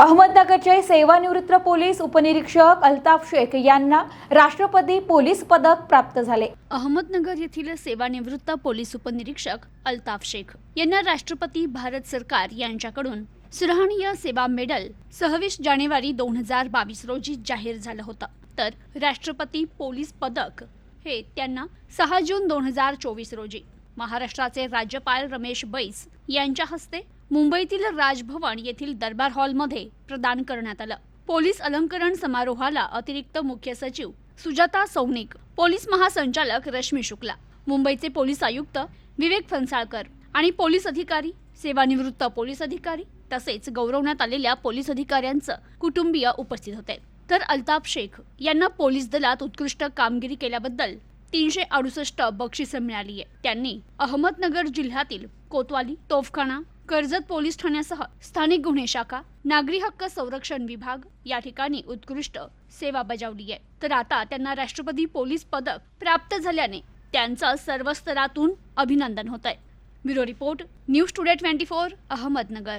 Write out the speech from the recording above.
अहमदनगरचे सेवानिवृत्त पोलीस उपनिरीक्षक अल्ताफ शेख यांना राष्ट्रपती पोलीस पदक प्राप्त झाले. अहमदनगर येथील सेवानिवृत्त पोलीस उपनिरीक्षक अल्ताफ शेख यांना राष्ट्रपती भारत सरकार यांच्याकडून सराहनीय सेवा मेडल सव्वीस जानेवारी दोन हजार बावीस रोजी जाहीर झालं होतं. तर राष्ट्रपती पोलीस पदक हे त्यांना सहा जून दोन हजार चोवीस रोजी महाराष्ट्राचे राज्यपाल रमेश बैस यांच्या हस्ते मुंबईतील राजभवन येथील दरबार हॉलमध्ये प्रदान करण्यात आलं. पोलीस अलंकरण समारोहाला अतिरिक्त मुख्य सचिव सुजाता सौनिक पोलीस महासंचालक रश्मी शुक्ला मुंबईचे पोलीस आयुक्त विवेक फणसाळकर आणि पोलीस अधिकारी सेवानिवृत्त पोलीस अधिकारी तसेच गौरवण्यात आलेल्या पोलीस अधिकाऱ्यांचं कुटुंबीय उपस्थित होते. तर अल्ताफ शेख यांना पोलीस दलात उत्कृष्ट कामगिरी केल्याबद्दल तीनशे अडुसष्ट बक्षिसं मिळाली आहे त्यांनी अहमदनगर जिल्ह्यातील कोतवाली तोफखाना कर्जत पोलीस ठाण्यासह स्थानिक गुन्हे शाखा नागरी हक्क संरक्षण विभाग या ठिकाणी उत्कृष्ट सेवा बजावली आहे. तर आता त्यांना राष्ट्रपती पोलीस पदक प्राप्त झाल्याने त्यांचं सर्व स्तरातून अभिनंदन होत आहे bureau report news today twenty four Ahmednagar.